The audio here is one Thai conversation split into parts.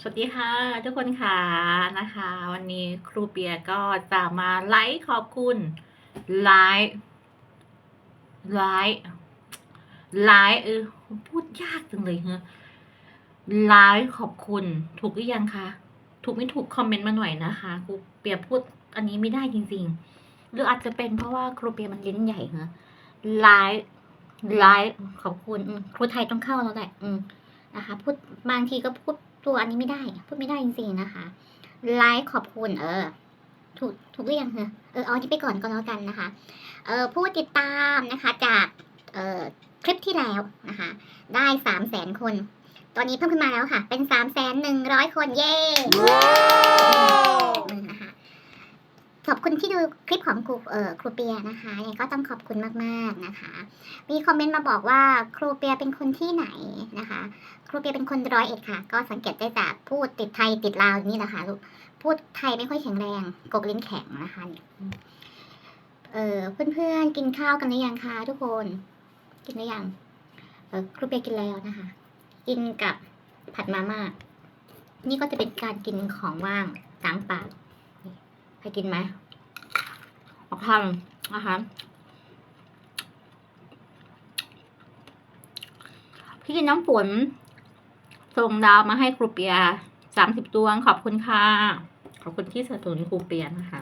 สวัสดีค่ะทุกคนค่ะนะคะ วันนี้ครูเปียก็จะมาไลฟ์ขอบคุณไลฟ์ไลฟ์ไลฟ์เออพูดยากจังเลยเฮะไลฟ์ขอบคุณ ถูกหรือยังคะถูกไม่ถูกคอมเมนต์มาหน่อยนะคะครูเปียพูดอันนี้ไม่ได้จริงๆ หรืออาจจะเป็นเพราะว่าครูเปียมันลิ้นใหญ่เหรอไลฟ์ไลฟ์ขอบคุณครูไทยต้องเข้าแล้วแหละอืมนะคะพูดบางทีก็พูด ตัวอันนี้ไม่ได้ พูดไม่ได้จริงๆนะคะ ไลค์ขอบคุณเออ ถูกถูกเรียงเหรอเออเอาที่ไปก่อนก็แล้วกันนะคะ เออผู้ติดตามนะคะจากเอ่อคลิปที่แล้วนะคะ ได้สามแสนคน ตอนนี้เพิ่มขึ้นมาแล้วค่ะ เป็นสามแสนหนึ่งร้อยคนเย้ ขอบคุณที่ดูคลิปของครูเอ่อครูเปียนะคะยังไงก็ต้องขอบคุณมากๆนะคะ มีคอมเมนต์มาบอกว่าครูเปียเป็นคนที่ไหนนะคะ ครูเปียเป็นคนร้อยเอ็ดค่ะ ก็สังเกตได้จากพูดติดไทยติดลาวนี่แหละค่ะลูกพูดไทยไม่ค่อยแข็งแรงกกลิ้นแข็งนะคะเออเพื่อนๆกินข้าวกันหรือยังคะทุกคน กินหรือยังเออครูเปียกินแล้วนะคะ กินกับผัดมาม่านี่ก็จะเป็นการกินของว่างล้างปาก ใครกินไหมออกทำนะคะพี่กินน้ำฝนส่งดาวมาให้ครูเปียสามสิบดวงขอบคุณค่ะ ขอบคุณที่สนับสนุนครูเปียนะคะ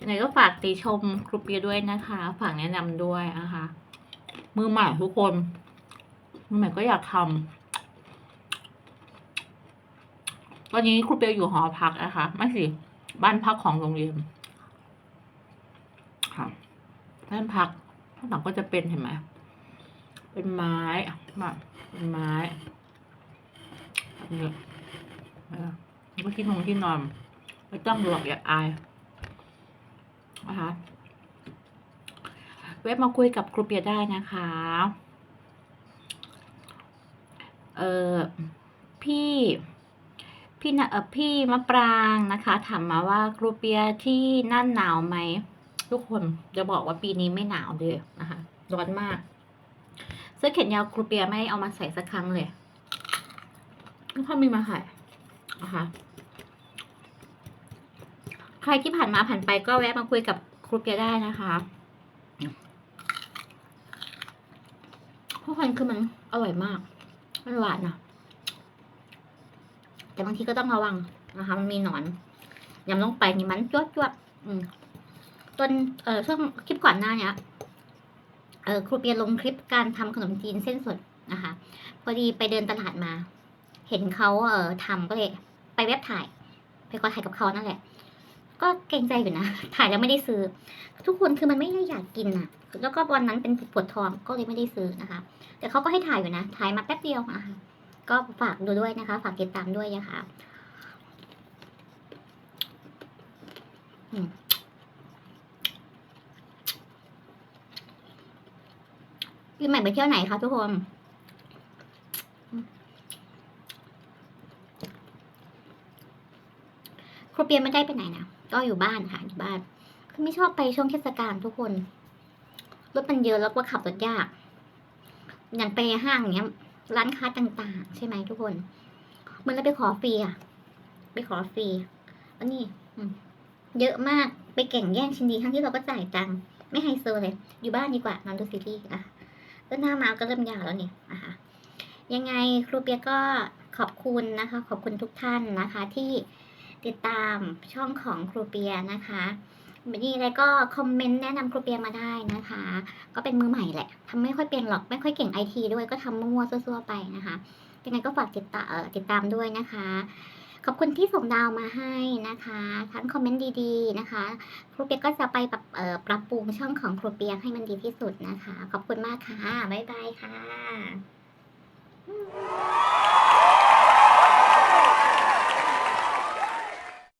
ยังไงก็ฝากติชมครูเปียด้วยนะคะ ฝากแนะนำด้วยนะคะ มือใหม่ทุกคน มือใหม่ก็อยากทำ ตอนนี้ครูเปียอยู่หอพักนะคะ ไม่สิบ้านพักของโรงเรียนค่ะบ้านพักข้างหลังก็จะเป็นเห็นไหมเป็นไม้แบบเป็นไม้แบบนี้เอเมื่อกี้นงที่นอนไม่ต้องหลอกอย่าอายนะคะเว็บมาคุยกับครูเปียได้นะคะ เออพี่ พี่นะเออพี่มะปรางนะคะถามมาว่าครูเปียที่นั่นหนาวไหมทุกคนจะบอกว่าปีนี้ไม่หนาวเลยนะคะร้อนมากเสื้อแขนยาวครูเปียไม่เอามาใส่สักครั้งเลยไม่ค่อยมีมาขายนะคะใครที่ผ่านมาผ่านไปก็แวะมาคุยกับครูเปียได้นะคะเพราะมันคือมันอร่อยมากมันหวานนะ แต่บางทีก็ต้องระวังนะคะมันมีหนอนยำลงไปนี่มันจวดจวดอืมต้นเอ่อช่วงคลิปก่อนหน้าเนี้ยเออครูเปียลงคลิปการทำขนมจีนเส้นสดนะคะพอดีไปเดินตลาดมา เห็นเขาเออทำก็เลยไปเว็บถ่าย ไปขอถ่ายกับเขานั่นแหละ ก็เกรงใจอยู่นะ ถ่ายแล้วไม่ได้ซื้อ ทุกคนคือมันไม่ได้อยากกินน่ะ แล้วก็วันนั้นเป็นปวดท้องก็เลยไม่ได้ซื้อนะคะ แต่เขาก็ให้ถ่ายอยู่นะ ถ่ายมาแป๊บเดียวอะค่ะ ก็ฝากดูด้วยนะคะ ฝากติดตามด้วยนะคะอืมปีใหม่ไปเที่ยวไหนคะทุกคนครูเปียไม่ได้ไปไหนนะก็อยู่บ้านค่ะอยู่บ้าน คือไม่ชอบไปช่วงเทศกาลทุกคนรถมันเยอะแล้วก็ขับรถยาก อย่างไปห้างเงี้ย ร้านค้าต่างๆ ใช่ไหมทุกคนเหมันเราไปขอฟรีอะไปขอฟรีอันนี้เยอะมากไปแข่งแย่งชินดีทั้งที่เราก็จ่ายตังค์ไม่ไฮโซเลย อยู่บ้านดีกว่านอนดูซีรีส์อะก็หน้ามาก็เริ่มยาวแล้วเนี่ยนะคะยังไงครูเปียก็ขอบคุณนะคะ ขอบคุณทุกท่านนะคะที่ติดตามช่องของครูเปียนะคะ มีอะไรก็คอมเมนต์แนะนำครูเปียมาได้นะคะ ก็เป็นมือใหม่แหละทำไม่ค่อยเป็นหรอกไม่ค่อยเก่งไอทีด้วยก็ทำมั่วๆซั่วๆไปนะคะยังไงก็ฝากติดตามเอ่อติดตามด้วยนะคะ ขอบคุณที่ส่งดาวมาให้นะคะ ทั้งคอมเมนต์ดีๆนะคะ ครูเปียก็จะไปปรับปรับปรุงช่องของครูเปียให้มันดีที่สุดนะคะ ขอบคุณมากค่ะ บ๊ายบายค่ะ